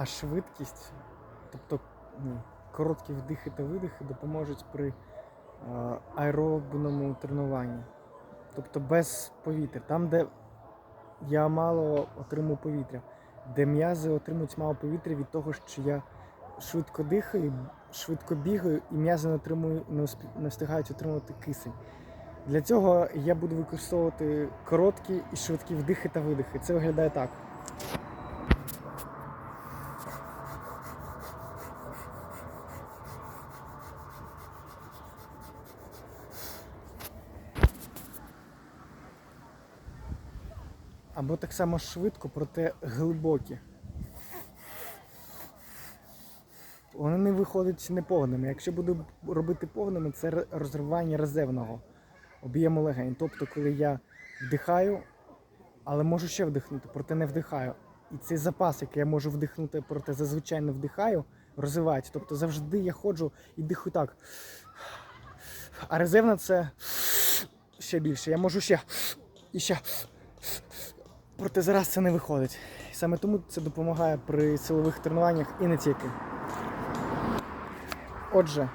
А швидкість, тобто ну, короткі вдихи та видихи допоможуть при е, аеробному тренуванні. Тобто без повітря. Там, де я мало отримую повітря, де м'язи отримують мало повітря від того, що я швидко дихаю, швидко бігаю, і м'язи не, отримую, не, встигають отримувати кисень. Для цього я буду використовувати короткі і швидкі вдихи та видихи. Це виглядає так. Або так само швидко, проте глибокі. Вони не виходять неповними. Якщо буду робити повними, це розривання резервного об'єму легень. Тобто, коли я вдихаю, але можу ще вдихнути, проте не вдихаю. І цей запас, який я можу вдихнути, проте зазвичай не вдихаю, розвивається. Тобто завжди я ходжу і дихаю так. А резервна це ще більше. Я можу ще і ще. Проте зараз це не виходить. Саме тому це допомагає при силових тренуваннях і не тільки. Отже,